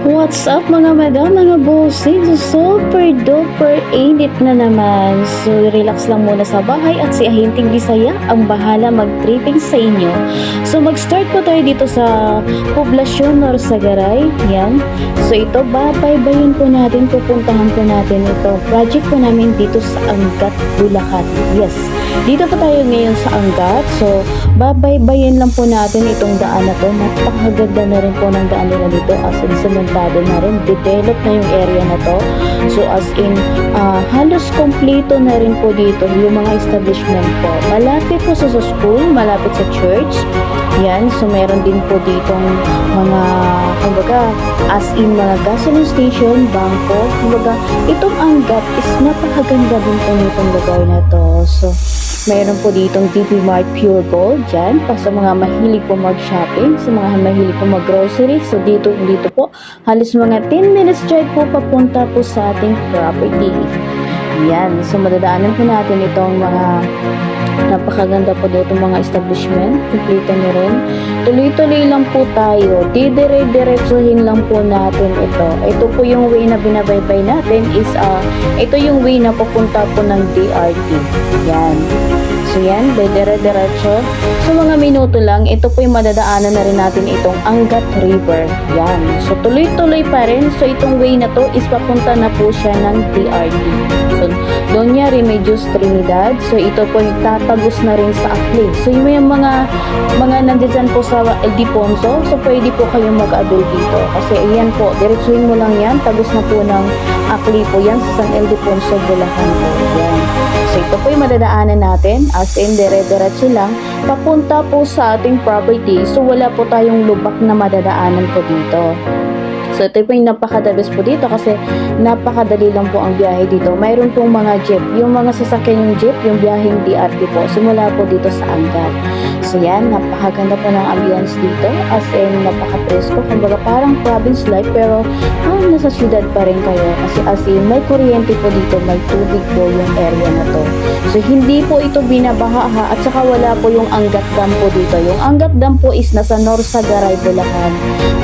What's up mga madam, mga bossing? So, super duper init na naman. So, relax lang muna sa bahay at si Ahinting Bisaya ang bahala mag-tripping sa inyo. So, mag-start po tayo dito sa Poblasyon Nor Sagaray. Yan. So, ito, babaybayin po natin, pupuntahan po natin ito. Project po namin dito sa Angat, Bulacan. Yes. Dito po tayo ngayon sa Angat. So, babaybayin lang po natin itong daan na to. Napakaganda na rin po ng daan nila dito as in sementado na rin. Develop na yung area na to. So, as in, ah, halos kompleto na rin po dito yung mga establishment po. Malapit po sa, sa school, malapit sa church. Yan. So, meron din po ditong mga, kumbaga, as in mga gasoline station, bangko. Kumbaga, itong Angat is napakaganda din po nitong lugar na to. So, Mayroon po ditong DP Mart Pure Gold dyan. Pa sa mga mahilig po mag-shopping, sa mga mahilig po mag-grocery. So dito, dito po, halos mga 10 minutes drive po papunta po sa ating property. Yan. So madadaanan po natin itong mga napakaganda po dito mga establishment. Kumplito na rin. Tuloy-tuloy lang po tayo. Didire-diretsuhin lang po natin ito. Ito po yung way na binabaybay natin is uh, ito yung way na papunta po ng DRT. Yan. So yan, dire-diretso. So mga minuto lang, ito po yung madadaanan na rin natin itong Angat River. Yan. So tuloy-tuloy pa rin. So itong way na to is papunta na po siya ng DRT. So Doña Remedios Trinidad. So ito po yung tatagos na rin sa Akli. So yung may mga mga nandiyan po sa El Diponso, so pwede po kayong mag-avail dito. Kasi ayan po, diretsuhin mo lang yan, tagos na po ng Akli po yan sa San El Diponso, Bulacan po. Yan. Ito po yung madadaanan natin, as in dire-diretso lang, papunta po sa ating property. So wala po tayong lubak na madadaanan po dito. So ito po yung napaka-the best po dito kasi napakadali lang po ang biyahe dito. Mayroon pong mga jeep. Yung mga sasakyan yung jeep, yung biyaheng DRT po. Simula po dito sa Angat. So yan, napakaganda po ng ambience dito. As in, napaka-presko. Kumbaga parang province life pero ah, nasa syudad pa rin kayo. Kasi as in, may kuryente po dito, may tubig po yung area na to. So hindi po ito binabaha ha, at saka wala po yung Angat Dam po dito. Yung Angat Dam po is nasa Norsagaray, Bulacan.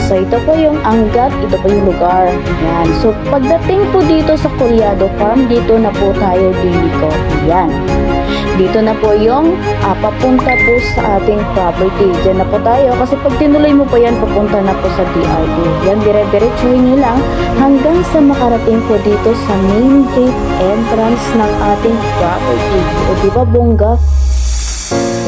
So ito po yung Angat, ito po yung lugar. Yan. So pagdating po dito sa Collado Farm, dito na po tayo diliko. Yan. Dito na po yung ah, papunta po sa ating property. Diyan na po tayo kasi pag tinuloy mo po yan, papunta na po sa DRT. Yan, dire-diretsuhin nyo lang hanggang sa makarating po dito sa main gate entrance ng ating property. O di ba bongga?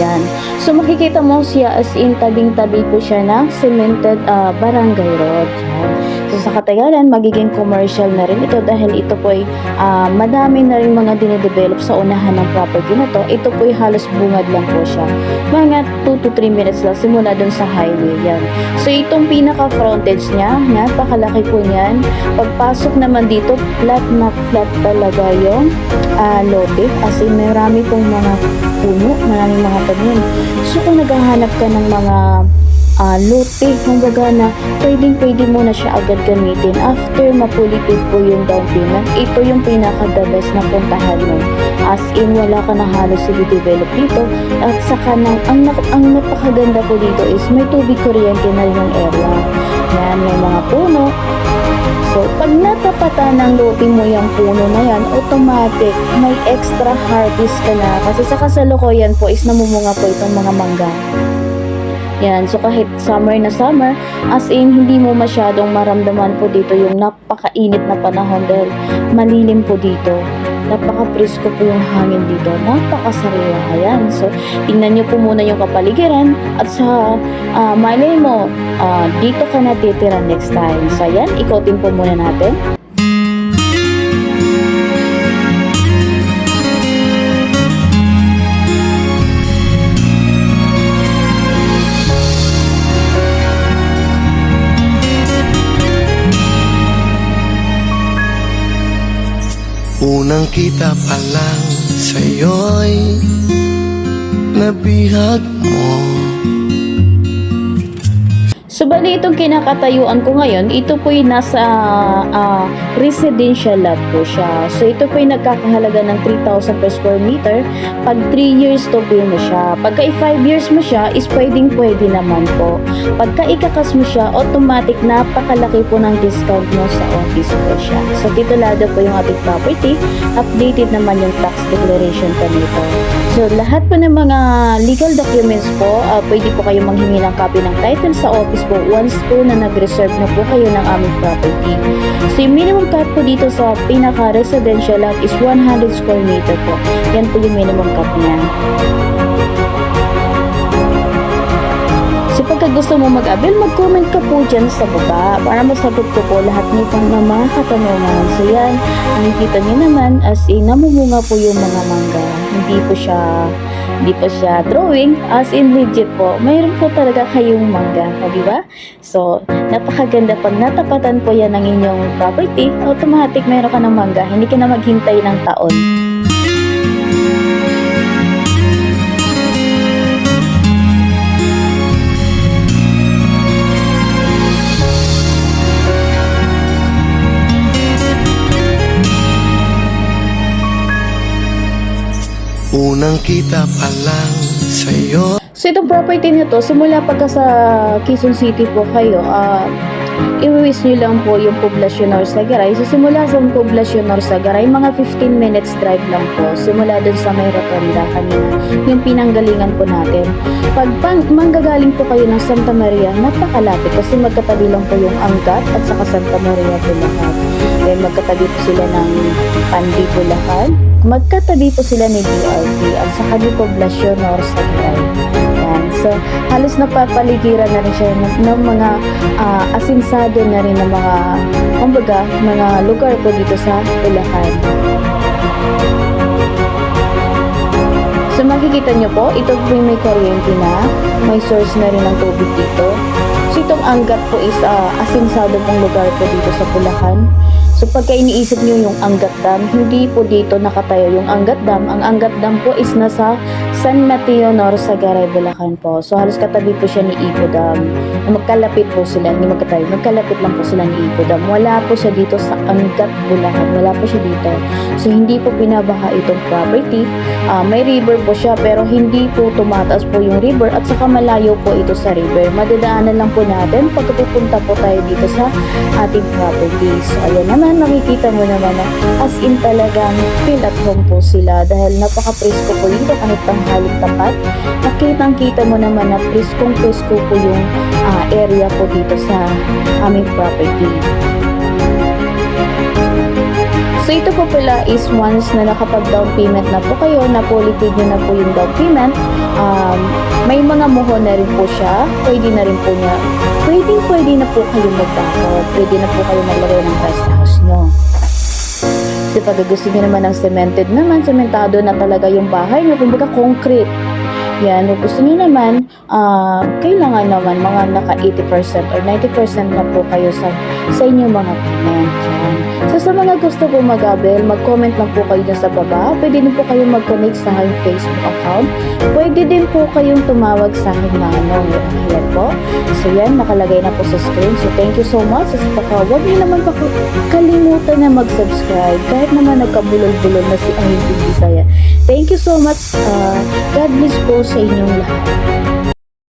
Yan. So makikita mo siya as in tabing-tabi po siya ng cemented ah, barangay road. Yan. So sa katagalan, magiging commercial na rin ito dahil ito po ay ah, madami na rin mga dinedevelop sa unahan ng property na to. Ito po ay halos bungad lang po siya. Mga 2 to 3 minutes lang simula dun sa highway. Yan. So itong pinaka-frontage niya, napakalaki po niyan. Pagpasok naman dito, flat na flat talaga yung ah, lote. As in, marami pong mga puno, maraming mga tanim. So kung naghahanap ka ng mga ah, lote, kumbaga na pwedeng pwede mo na siya agad gamitin after mapulipid po yung down payment. Ito yung pinaka the best na puntahan mo. As in, wala ka na halos i-develop dito. At saka nang, ang, ang napakaganda po dito is may tubig kuryente na yung area. Yan, may mga puno. So, pag natapatan ng lote mo yung puno na yan, automatic, may extra harvest ka na. Kasi sa kasalukuyan po is namumunga po itong mga mangga. Yan, so kahit summer na summer, as in, hindi mo masyadong maramdaman po dito yung napakainit na panahon dahil malilim po dito. Napaka-presko po yung hangin dito. Napakasariwa. Ayan. So, tingnan nyo po muna yung kapaligiran at sa ah, malay mo, ah, dito ka natitira next time. So, ayan, ikotin po muna natin. Unang kita pa lang sa'yo'y nabihag mo So bali itong kinakatayuan ko ngayon, ito po yung nasa ah, residential lot po siya. So ito po yung nagkakahalaga ng 3,000 per square meter. Pag 3 years to pay mo siya. Pagka 5 years mo siya, is pwedeng pwede naman po. Pagka ikakas mo siya, automatic napakalaki po ng discount mo sa office po siya. So titulado po yung ating property, updated naman yung tax declaration po nito. So lahat po ng mga legal documents po, ah, pwede po kayo manghingi ng copy ng title sa office po once po na nag-reserve na po kayo ng aming property. So yung minimum cut po dito sa pinaka-residential lot is 100 square meter po. Yan po yung minimum cut niya. Pagka gusto mo mag-avail, mag-comment ka po dyan sa baba para masagot ko po lahat nitong na mga katanungan. So yan, nakikita niyo naman as in namumunga po yung mga mangga. Hindi po siya hindi po siya drawing as in legit po. Mayroon po talaga kayong mangga, o, di ba? So, napakaganda pag natapatan po yan ng inyong property, automatic mayroon ka ng mangga. Hindi ka na maghintay ng taon. Unang kita pa lang sa'yo. So itong property na to, simula pagka sa Quezon City po kayo, ah iwiwis nyo lang po yung poblasyon or Sagaray. So simula sa poblasyon or Sagaray, mga 15 minutes drive lang po. Simula dun sa may rotonda kanina, yung pinanggalingan po natin. Pag pang, manggagaling po kayo ng Santa Maria, napakalapit kasi magkatabi lang po yung Angat at saka Santa Maria Bulacan. Then magkatabi po sila ng Pandi Bulacan. Magkatabi po sila ni DRT at saka ni poblasyon or Sagaray. So, halos napapaligiran na rin siya ng, ng mga ah, asinsado na rin ng mga, kumbaga, mga lugar po dito sa Bulacan. So, makikita nyo po, ito po yung may kuryente na, may source na rin ng tubig dito. So, itong Angat po is ah, asinsado pong lugar po dito sa Bulacan. So pagka iniisip nyo yung Angat Dam, hindi po dito nakatayo yung Angat Dam. Ang Angat Dam po is nasa San Mateo Nor, Sagaray, Bulacan po. So halos katabi po siya ni Ipo Dam. Magkalapit po sila, hindi magkatabi, magkalapit lang po sila ni Ipo Dam. Wala po siya dito sa Angat, Bulacan. Wala po siya dito. So hindi po pinabaha itong property. Ah, may river po siya pero hindi po tumataas po yung river at saka malayo po ito sa river. Madadaanan lang po natin pagka pupunta po tayo dito sa ating property. So ayan naman, makikita mo naman na as in talagang feel at home po sila dahil napaka-presko po dito kahit tanghaling tapat. Nakitang kita mo naman na preskong presko po yung area po dito sa aming property. So ito po pala is once na nakapag-down payment na po kayo, na fully paid nyo na po yung down payment, um, may mga muho na rin po siya, pwede na rin po niya, pwede pwede na po kayo magdakot, pwede na po kayo maglagay ng rest house nyo. Kasi pag gusto nyo naman ng cemented naman, sementado na talaga yung bahay nyo, kumbaga concrete. Yan, gusto niyo naman, ah, kailangan naman mga naka 80% or 90% na po kayo sa, sa inyong mga payment. Yan. So sa mga gusto po mag-abel, mag-comment lang po kayo sa baba. Pwede din po kayo mag-connect sa aking Facebook account. Pwede din po kayong tumawag sa aking manong. Yan po. So yan, nakalagay na po sa screen. So thank you so much. Sa paka, huwag niyo naman pa kalimutan na mag-subscribe. Kahit naman nagkabulol-bulol na si Ahim Bisaya. Thank you so much. ah, God bless po sa inyong lahat.